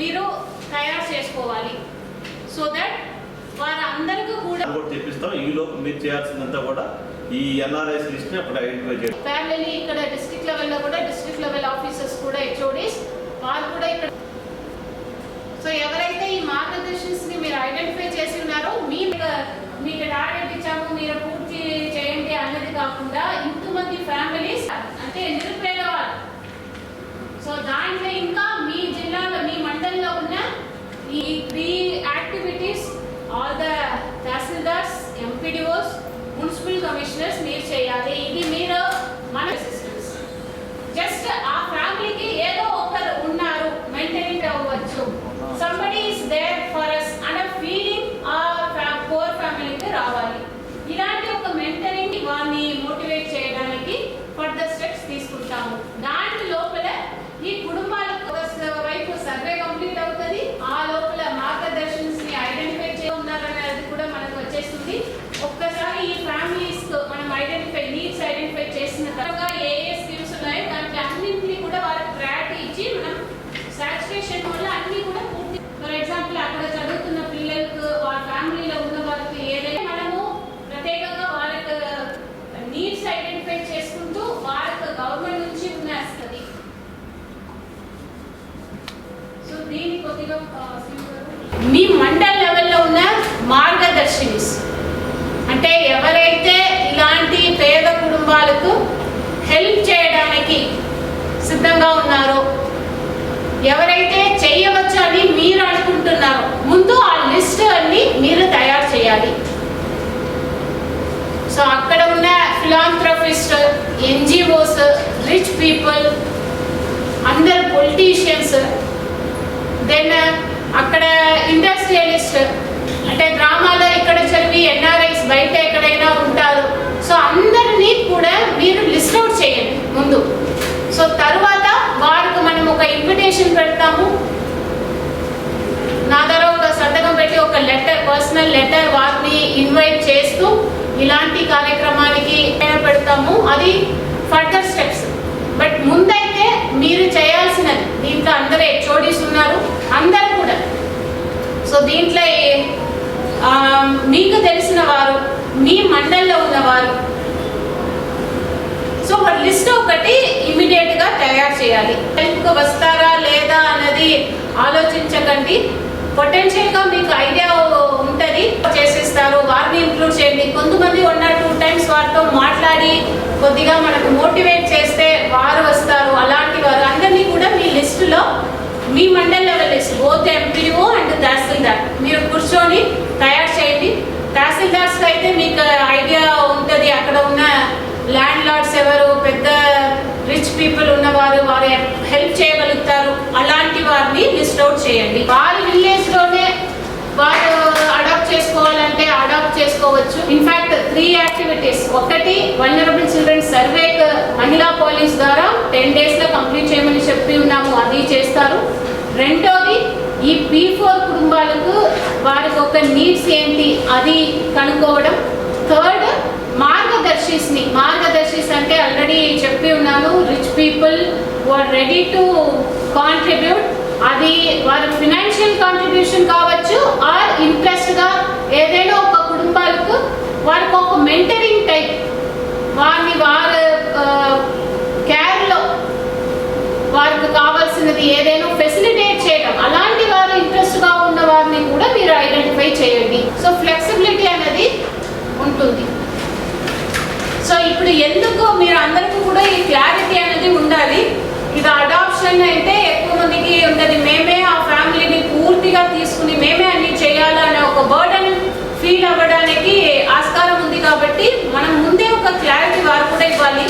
మీరు తయారు చేసుకోవాలి. సో దట్ వారందరికీ కూడా తెప్పిస్తాం ఈ లోపు మీరు చేయాల్సిందంతా కూడా ఈ ఎన్ఆర్ఐస్ లిస్ట్ అప్పుడు ఐడెంటిఫై చేయడం. ప్యారలీ ఇక్కడ డిస్ట్రిక్ట్ లెవెల్లో కూడా డిస్ట్రిక్ట్ లెవెల్ ఆఫీసర్స్ కూడా హెచ్ఓడీస్ వారు కూడా ఇక్కడ సో ఎవరైతే ఈ మార్గదర్శన్స్ని మీరు ఐడెంటిఫై చేసి ఉన్నారో మీ మీకు టార్గెట్ ఇచ్చాము మీరు పూర్తి చేయండి అన్నది కాకుండా ఇంతమంది ఫ్యామిలీస్ అంటే నిరుపేదవాళ్ళు. సో దాంట్లో ఇంకా మండలంలో ఉన్న ఈ three activities all the tahsildars MPDOs municipal commissioners మీరు చేయాలి. ఇది మీరు మన అసిస్టెంట్స్ జస్ట్ ఆ ఫ్యామిలీకి ఏదో ఒకరు ఉన్నారు మెయింటైన్ అవ్వచ్చు somebody is there for us అన్న ఫీలింగ్ ఆ పోర్ ఫ్యామిలీకి రావాలి ఇలాంటి ఒక మెంటరింగ్ వారిని మోటివేట్ చేయడానికి ఫర్దర్ స్టెప్స్ తీసుకుంటాము దాని లోపల ఈ కుటుంబాలకు ఒక వైపు సర్వే కంప్లీట్ అవుతుంది ఆ లోపల మార్గదర్శన్స్ని ఐడెంటిఫై ఉన్నారనేది కూడా మనకు వచ్చేస్తుంది ఒక్కసారి ఈ ఫ్యామిలీస్ మనం ఐడెంటిఫై నీడ్స్ ఐడెంటిఫై చేసిన తర్వాత ఏ ఏ స్కీమ్స్ ఉన్నాయో దానికి అన్నింటినీ కూడా వాళ్ళకి ప్రయారిటీ ఇచ్చి మనం సాచురేషన్ వల్ల అన్ని కూడా పూర్తి ఫర్ ఎగ్జాంపుల్ అక్కడ చదువుతున్న పిల్లలకు వాళ్ళ ఫ్యామిలీలో ఉన్న వాళ్ళకి ఏదైనా మనము ప్రత్యేకంగా వాళ్ళకి నీడ్స్ ఐడెంటిఫై చేసుకుంటూ వాళ్ళకి గవర్నమెంట్ నుంచి ఉన్నస్తుంది సో దీని కొద్దిగా ఆ, మీ మండల్ లెవెల్లో ఉన్న మార్గదర్శినిస్. అంటే ఎవరైతే ఇలాంటి పేద కుటుంబాలకు హెల్ప్ చేయడానికి సిద్ధంగా ఉన్నారో ఎవరైతే చేయవచ్చు అని మీరు అనుకుంటున్నారో ముందు ఆ లిస్ట్ అన్ని మీరు తయారు చేయాలి. సో అక్కడ ఉన్న ఫిలాంథ్రఫిస్ట్ ఎన్జిఓస్ రిచ్ పీపుల్ అందరు పొలిటీషియన్స్ దెన్ uh, అక్కడ ఇండస్ట్రియలిస్ట్ అంటే గ్రామాల్లో ఇక్కడ చదివి ఎన్ఆర్ఐస్ బయట ఎక్కడైనా ఉంటారు. సో అందరినీ కూడా మీరు లిస్ట్ అవుట్ చేయండి ముందు. సో తర్వాత వారికి మనం ఒక ఇన్విటేషన్ పెడతాము. నా ద్వారా ఒక సంతకం పెట్టి ఒక లెటర్ పర్సనల్ లెటర్ వారిని ఇన్వైట్ చేస్తూ ఇలాంటి కార్యక్రమానికి పెడతాము. అది ఫర్దర్ స్టెప్స్ బట్ ముందైతే మీరు చేయాల్సినది. దీంట్లో అందరూ హెచ్ఓడీస్ ఉన్నారు? అందరు కూడా. సో దీంట్లో మీకు తెలిసిన వారు మీ మండల్లో ఉన్నవారు. సో ఒక లిస్ట్ ఒకటి ఇమీడియట్గా తయారు చేయాలి. హెల్ప్కి వస్తారా లేదా అన్నది ఆలోచించకండి. పొటెన్షియల్గా మీకు ఐడియా ఉంటుంది చేసేస్తారు. వారిని ఇంక్లూడ్ చేయండి. కొంతమంది వన్ ఆర్ టూ టైమ్స్ వారితో మాట్లాడి కొద్దిగా మనకు మోటివేట్ చేస్తే వారు వస్తారు అలాంటి వారు అందరినీ కూడా మీ మీ mandal level list both MPO and tahsildar. మీరు కూర్చొని తయారు చేయండి. తహసీల్దార్స్కి అయితే మీకు ఐడియా ఉంటుంది. అక్కడ ఉన్న ల్యాండ్ లార్డ్స్ ఎవరు పెద్ద రిచ్ పీపుల్ ఉన్నవారు వారు హెల్ప్ చేయగలుగుతారు. అలాంటి వారిని లిస్ట్ అవుట్ చేయండి. వారి విలేజ్లోనే వారు అడాప్ట్ చేసుకోవాలంటే అడాప్ట్ చేసుకోవచ్చు. ఇన్ఫాక్ట్ త్రీ యాక్టివిటీస్ ఒకటి వల్నరబుల్ చిల్డ్రన్ సర్వే మహిళా పోలీస్ ద్వారా టెన్ డేస్లో కంప్లీట్ చేయమని చెప్పి ఉన్నాము. అది చేస్తారు. రెండోది ఈ పీ ఫోర్ కుటుంబాలకు వారికి ఒక నీడ్స్ ఏంటి అది కనుక్కోవడం. థర్డ్ మార్గదర్శిస్ని. మార్గదర్శిస్ అంటే ఆల్రెడీ చెప్పి ఉన్నాను rich people are ready to contribute అది వారి ఫినాన్షియల్ కాంట్రిబ్యూషన్ కావచ్చు ఆర్ ఇంట్రెస్ట్గా ఏదైనా ఒక కుటుంబాలకు వారికి ఒక మెంటరింగ్ టైప్ వారిని వారి కేర్లో వారికి కావాల్సినది ఏదైనా ఫెసిలిటేట్ చేయడం అలాంటి వారు ఇంట్రెస్ట్గా ఉన్న వారిని కూడా మీరు ఐడెంటిఫై చేయండి. సో ఫ్లెక్సిబిలిటీ అనేది ఉంటుంది. సో ఇప్పుడు ఎందుకు మీరు అందరికీ కూడా ఈ క్లారిటీ అనేది ఉండాలి? ఇది అడాప్షన్ అంటే ఎక్కువ మందికి ఉంటుంది మేమే ఆ ఫ్యామిలీని పూర్తిగా తీసుకుని మేమే అన్ని చేయాలనే ఒక బర్డన్ ఫీల్ అవ్వడానికి ఆస్కారం ఉంది కాబట్టి మనం ముందే ఒక క్లారిటీ వారు కూడా ఇవ్వాలి.